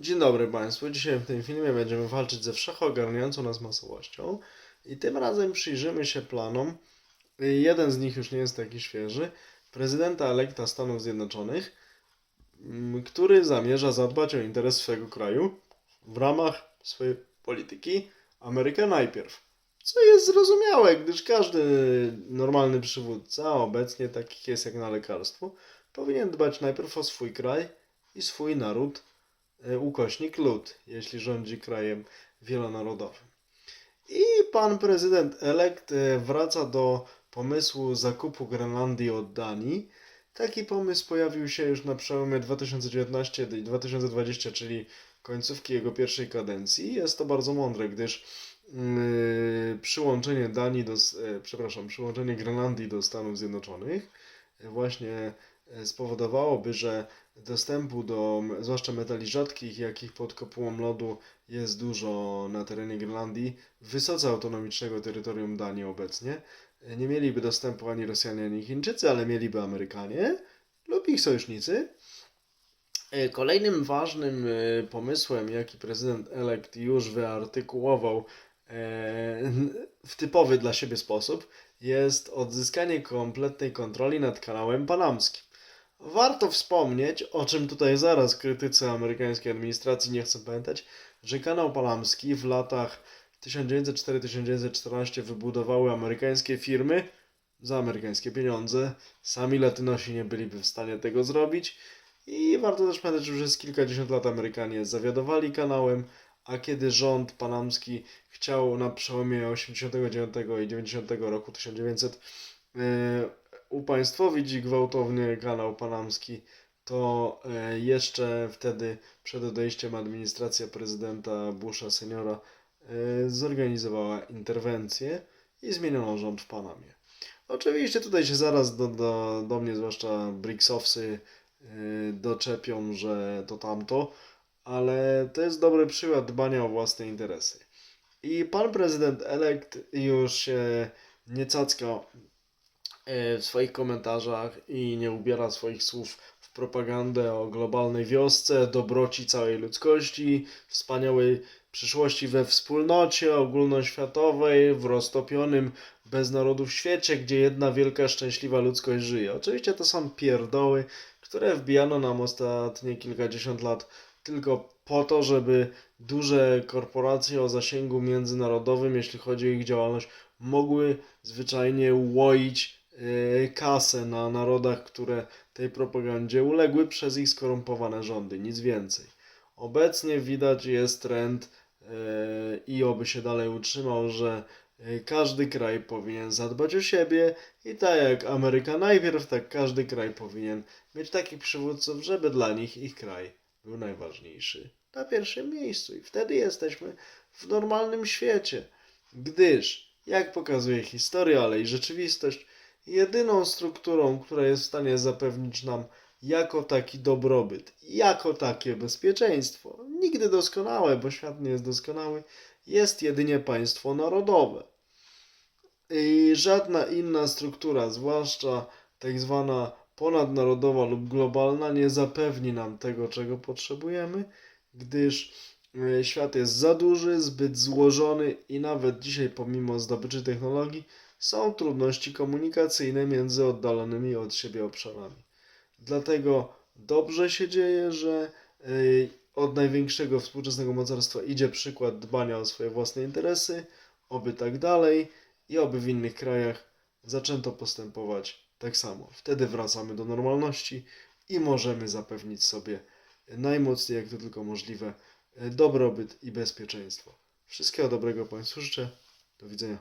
Dzień dobry Państwu. Dzisiaj w tym filmie będziemy walczyć ze wszechogarniającą nas masowością i tym razem przyjrzymy się planom. Jeden z nich już nie jest taki świeży. Prezydenta elekta Stanów Zjednoczonych, mm, który zamierza zadbać o interes swojego kraju w ramach swojej polityki Ameryka najpierw. Co jest zrozumiałe, gdyż każdy normalny przywódca, obecnie takich jest jak na lekarstwu, powinien dbać najpierw o swój kraj i swój naród ukośnik lud, jeśli rządzi krajem wielonarodowym. I pan prezydent elekt e, wraca do pomysłu zakupu Grenlandii od Danii. Taki pomysł pojawił się już na przełomie 2019 i 2020, czyli końcówki jego pierwszej kadencji. Jest to bardzo mądre, gdyż yy, przyłączenie Danii do, e, przepraszam, przyłączenie Grenlandii do Stanów Zjednoczonych e, właśnie e, spowodowałoby, że dostępu do zwłaszcza metali rzadkich, jakich pod kopułą lodu jest dużo na terenie Grenlandii, wysoce autonomicznego terytorium Danii obecnie. E, Nie mieliby dostępu ani Rosjanie, ani Chińczycy, ale mieliby Amerykanie lub ich sojusznicy. E, Kolejnym ważnym e, pomysłem, jaki prezydent elekt już wyartykułował e, w typowy dla siebie sposób, jest odzyskanie kompletnej kontroli nad kanałem panamskim. Warto wspomnieć, o czym tutaj zaraz krytycy amerykańskiej administracji nie chcą pamiętać, że kanał panamski w latach 1904-1914 wybudowały amerykańskie firmy za amerykańskie pieniądze. Sami Latynosi nie byliby w stanie tego zrobić. I warto też pamiętać, że przez kilkadziesiąt lat Amerykanie zawiadowali kanałem, a kiedy rząd panamski chciał na przełomie 89 i 90 roku 1900 e, upaństwowić gwałtownie kanał panamski, to e, jeszcze wtedy przed odejściem administracja prezydenta Busha seniora e, zorganizowała interwencję i zmieniono rząd w Panamie. Oczywiście tutaj się zaraz do, do, do mnie, zwłaszcza BRICS-owsy, yy, doczepią, że to tamto, ale to jest dobry przykład dbania o własne interesy. I pan prezydent elekt już się nie cacka w swoich komentarzach i nie ubiera swoich słów w propagandę o globalnej wiosce, dobroci całej ludzkości, wspaniałej przyszłości we wspólnocie ogólnoświatowej, w roztopionym bez narodów świecie, gdzie jedna wielka szczęśliwa ludzkość żyje. Oczywiście to są pierdoły, które wbijano nam ostatnie kilkadziesiąt lat tylko po to, żeby duże korporacje o zasięgu międzynarodowym, jeśli chodzi o ich działalność, mogły zwyczajnie łoić e, kasę na narodach, które tej propagandzie uległy przez ich skorumpowane rządy, nic więcej. Obecnie widać jest trend e, i oby się dalej utrzymał, że e, każdy kraj powinien zadbać o siebie i tak jak Ameryka najpierw, tak każdy kraj powinien mieć takich przywódców, żeby dla nich ich kraj był najważniejszy na pierwszym miejscu. I wtedy jesteśmy w normalnym świecie, gdyż, jak pokazuje historia, ale i rzeczywistość, jedyną strukturą, która jest w stanie zapewnić nam jako taki dobrobyt, jako takie bezpieczeństwo, nigdy doskonałe, bo świat nie jest doskonały, jest jedynie państwo narodowe. I żadna inna struktura, zwłaszcza tak zwana ponadnarodowa lub globalna, nie zapewni nam tego, czego potrzebujemy, gdyż świat jest za duży, zbyt złożony i nawet dzisiaj, pomimo zdobyczy technologii, są trudności komunikacyjne między oddalonymi od siebie obszarami. Dlatego dobrze się dzieje, że e, od największego współczesnego mocarstwa idzie przykład dbania o swoje własne interesy, oby tak dalej i oby w innych krajach zaczęto postępować tak samo. Wtedy wracamy do normalności i możemy zapewnić sobie najmocniej, jak to tylko możliwe, dobrobyt i bezpieczeństwo. Wszystkiego dobrego Państwu życzę. Do widzenia.